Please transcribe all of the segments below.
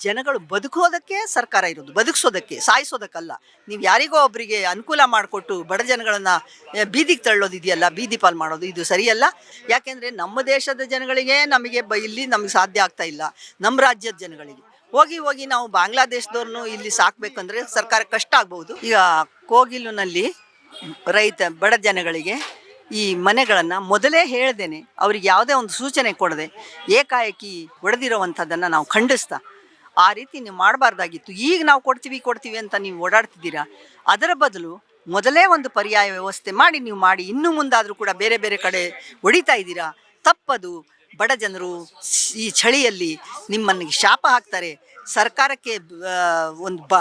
ಜನಗಳು ಬದುಕೋದಕ್ಕೆ ಸರ್ಕಾರ ಇರೋದು, ಬದುಕಿಸೋದಕ್ಕೆ, ಸಾಯಿಸೋದಕ್ಕಲ್ಲ. ನೀವು ಯಾರಿಗೋ ಒಬ್ಬರಿಗೆ ಅನುಕೂಲ ಮಾಡಿಕೊಟ್ಟು ಬಡ ಜನಗಳನ್ನು ಬೀದಿಗೆ ತಳ್ಳೋದು ಇದೆಯಲ್ಲ ಬೀದಿ ಪಾಲ್ ಮಾಡೋದು ಇದು ಸರಿಯಲ್ಲ. ಯಾಕೆಂದರೆ ನಮ್ಮ ದೇಶದ ಜನಗಳಿಗೆ ನಮಗೆ ಬ, ಇಲ್ಲಿ ನಮಗೆ ಸಾಧ್ಯ ಆಗ್ತಾ ಇಲ್ಲ. ನಮ್ಮ ರಾಜ್ಯದ ಜನಗಳಿಗೆ. ಹೋಗಿ ಹೋಗಿ ನಾವು ಬಾಂಗ್ಲಾದೇಶದವ್ರನ್ನು ಇಲ್ಲಿ ಸಾಕಬೇಕಂದ್ರೆ ಸರ್ಕಾರ ಕಷ್ಟ ಆಗ್ಬೋದು ಈಗ ಕೋಗಿಲಿನಲ್ಲಿ ರೈತ, ಬಡ ಜನಗಳಿಗೆ ಈ ಮನೆಗಳನ್ನು ಮೊದಲೇ ಹೇಳ್ದೇನೆ. ಅವ್ರಿಗೆ ಯಾವುದೇ ಒಂದು ಸೂಚನೆ ಕೊಡದೆ ಏಕಾಏಕಿ ಒಡೆದಿರೋವಂಥದ್ದನ್ನು ನಾವು ಖಂಡಿಸ್ತಾ ಆ ರೀತಿ ನೀವು ಮಾಡಬಾರ್ದಾಗಿತ್ತು. ಈಗ ನಾವು ಕೊಡ್ತೀವಿ ಕೊಡ್ತೀವಿ ಅಂತ ನೀವು ಓಡಾಡ್ತಿದ್ದೀರಾ? ಅದರ ಬದಲು ಮೊದಲೇ ಒಂದು ಪರ್ಯಾಯ ವ್ಯವಸ್ಥೆ ಮಾಡಿ ನೀವು ಮಾಡಿ, ಇನ್ನು ಮುಂದಾದರೂ ಕೂಡ ಬೇರೆ ಬೇರೆ ಕಡೆ ಹೊಡಿತಾ ಇದ್ದೀರಾ? ತಪ್ಪದು. ಬಡ ಜನರು ಈ ಚಳಿಯಲ್ಲಿ ನಿಮ್ಮನ್ನು ಶಾಪ ಹಾಕ್ತಾರೆ. ಸರ್ಕಾರಕ್ಕೆ ಒಂದು ಬ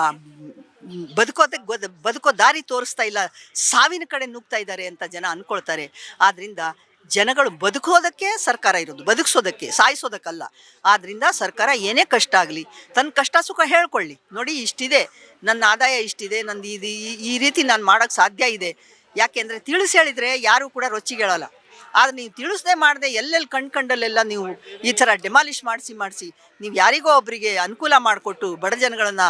ಬದುಕೋದಕ್ಕೆ ಬದುಕೋ ದಾರಿ ತೋರಿಸ್ತಾ ಇಲ್ಲ. ಸಾವಿನ ಕಡೆ ನುಗ್ತಾ ಇದ್ದಾರೆ ಅಂತ ಜನ ಅಂದ್ಕೊಳ್ತಾರೆ ಆದ್ದರಿಂದ ಜನಗಳು ಬದುಕೋದಕ್ಕೆ ಸರ್ಕಾರ ಇರೋದು, ಬದುಕಿಸೋದಕ್ಕೆ, ಸಾಯಿಸೋದಕ್ಕಲ್ಲ. ಆದ್ದರಿಂದ ಸರ್ಕಾರ ಏನೇ ಕಷ್ಟ ಆಗಲಿ ತನ್ನ ಕಷ್ಟ ಸುಖ ಹೇಳ್ಕೊಳ್ಳಿ. ನೋಡಿ ಇಷ್ಟಿದೆ, ನನ್ನ ಆದಾಯ ಇಷ್ಟಿದೆ, ನಂದು ಇದು ಈ- ರೀತಿ ನಾನು ಮಾಡೋಕ್ಕೆ ಸಾಧ್ಯ ಇದೆ. ಯಾಕೆಂದರೆ ತಿಳಿಸಿ ಹೇಳಿದರೆ ಯಾರೂ ಕೂಡ ರೊಚ್ಚಿಗೇಳಲ್ಲ ಆದರೆ ನೀವು ತಿಳಿಸದೆ ಮಾಡದೆ ಎಲ್ಲೆಲ್ಲಿ ಕಣ್ ಕಂಡಲ್ಲೆಲ್ಲ ನೀವು ಈ ಥರ ಡೆಮಾಲಿಷ್ ಮಾಡಿಸಿ ಮಾಡಿಸಿ, ನೀವು ಯಾರಿಗೋ ಒಬ್ಬರಿಗೆ ಅನುಕೂಲ ಮಾಡಿಕೊಟ್ಟು ಬಡ ಜನಗಳನ್ನ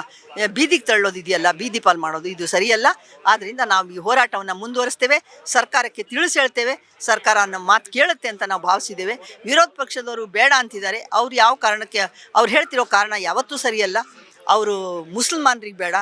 ಬೀದಿಗೆ ತಳ್ಳೋದು ಇದೆಯಲ್ಲ ಬೀದಿ ಪಾಲ್ ಮಾಡೋದು ಇದು ಸರಿಯಲ್ಲ. ಆದ್ದರಿಂದ ನಾವು ಈ ಹೋರಾಟವನ್ನು ಮುಂದುವರಿಸ್ತೇವೆ, ಸರ್ಕಾರಕ್ಕೆ ತಿಳಿಸಿ ಹೇಳ್ತೇವೆ, ಸರ್ಕಾರ ನಮ್ಮ ಮಾತು ಕೇಳುತ್ತೆ ಅಂತ ನಾವು ಭಾವಿಸಿದ್ದೇವೆ. ವಿರೋಧ ಪಕ್ಷದವರು ಬೇಡ ಅಂತಿದ್ದಾರೆ. ಅವ್ರು ಯಾವ ಕಾರಣಕ್ಕೆ, ಅವ್ರು ಹೇಳ್ತಿರೋ ಕಾರಣ ಯಾವತ್ತೂ ಸರಿಯಲ್ಲ. ಅವರು ಮುಸಲ್ಮಾನರಿಗೆ ಬೇಡ.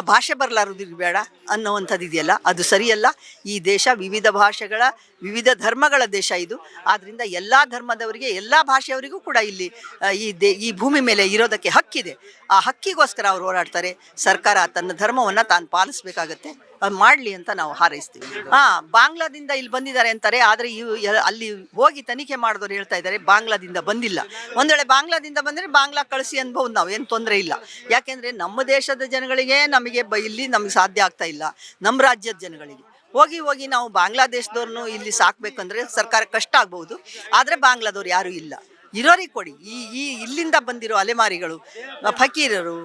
ಭಾಷೆ ಬರಲಾರದಿರು ಬೇಡ ಅನ್ನೋವಂಥದ್ದು ಇದೆಯಲ್ಲ. ಅದು ಸರಿಯಲ್ಲ. ಈ ದೇಶ ವಿವಿಧ ಭಾಷೆಗಳ, ವಿವಿಧ ಧರ್ಮಗಳ ದೇಶ ಇದು. ಆದ್ದರಿಂದ ಎಲ್ಲ ಧರ್ಮದವರಿಗೆ, ಎಲ್ಲ ಭಾಷೆಯವರಿಗೂ ಕೂಡ ಇಲ್ಲಿ ಈ ದೇ, ಈ ಭೂಮಿ ಮೇಲೆ ಇರೋದಕ್ಕೆ ಹಕ್ಕಿದೆ. ಆ ಹಕ್ಕಿಗೋಸ್ಕರ ಅವ್ರು ಹೋರಾಡ್ತಾರೆ. ಸರ್ಕಾರ ತನ್ನ ಧರ್ಮವನ್ನು ತಾನು ಪಾಲಿಸ್ಬೇಕಾಗತ್ತೆ. ಮಾಡಲಿ ಅಂತ ನಾವು ಹಾರೈಸ್ತೀವಿ. ಹಾ, ಬಾಂಗ್ಲಾದಿಂದ ಇಲ್ಲಿ ಬಂದಿದ್ದಾರೆ ಅಂತಾರೆ, ಆದರೆ ಇವು ಅಲ್ಲಿ ಹೋಗಿ ತನಿಖೆ ಮಾಡಿದವರು ಹೇಳ್ತಾ ಇದ್ದಾರೆ, ಬಾಂಗ್ಲಾದಿಂದ ಬಂದಿಲ್ಲ. ಒಂದು ವೇಳೆ ಬಾಂಗ್ಲಾದಿಂದ ಬಂದರೆ ಬಾಂಗ್ಲಾ ಕಳಿಸಿ ಅನ್ಬೋದು ನಾವು, ಏನು ತೊಂದರೆ ಇಲ್ಲ. ಯಾಕೆಂದರೆ ನಮ್ಮ ದೇಶದ ಜನಗಳಿಗೆ ನಮಗೆ ಬ, ಇಲ್ಲಿ ನಮಗೆ ಸಾಧ್ಯ ಆಗ್ತಾ ಇಲ್ಲ, ನಮ್ಮ ರಾಜ್ಯದ ಜನಗಳಿಗೆ. ಹೋಗಿ ಹೋಗಿ ನಾವು ಬಾಂಗ್ಲಾದೇಶದವ್ರನ್ನು ಇಲ್ಲಿ ಸಾಕ್ಬೇಕಂದ್ರೆ ಸರ್ಕಾರ ಕಷ್ಟ ಆಗ್ಬೋದು ಆದರೆ ಬಾಂಗ್ಲಾದವ್ರು ಯಾರೂ ಇಲ್ಲ. ಇರೋರಿಗೆ ಕೊಡಿ. ಈ ಈ ಇಲ್ಲಿಂದ ಬಂದಿರೋ ಅಲೆಮಾರಿಗಳು ಫಕೀರರು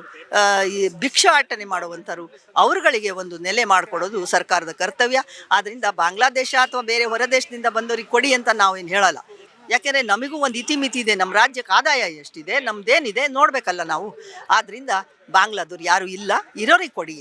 ಈ ಭಿಕ್ಷಾಟನೆ ಮಾಡುವಂಥರು ಅವರುಗಳಿಗೆ ಒಂದು ನೆಲೆ ಮಾಡಿಕೊಡೋದು ಸರ್ಕಾರದ ಕರ್ತವ್ಯ. ಆದ್ದರಿಂದ ಬಾಂಗ್ಲಾದೇಶ ಅಥವಾ ಬೇರೆ ಹೊರದೇಶದಿಂದ ಬಂದವ್ರಿಗೆ ಕೊಡಿ ಅಂತ ನಾವೇನು ಹೇಳಲ್ಲ. ಯಾಕೆಂದರೆ ನಮಗೂ ಒಂದು ಇತಿಮಿತಿ ಇದೆ ನಮ್ಮ ರಾಜ್ಯಕ್ಕೆ ಆದಾಯ ಎಷ್ಟಿದೆ, ನಮ್ದೇನಿದೆ ನೋಡಬೇಕಲ್ಲ ನಾವು. ಆದ್ದರಿಂದ ಬಾಂಗ್ಲಾದವ್ರು ಯಾರೂ ಇಲ್ಲ ಇರೋರಿಗೆ ಕೊಡಿ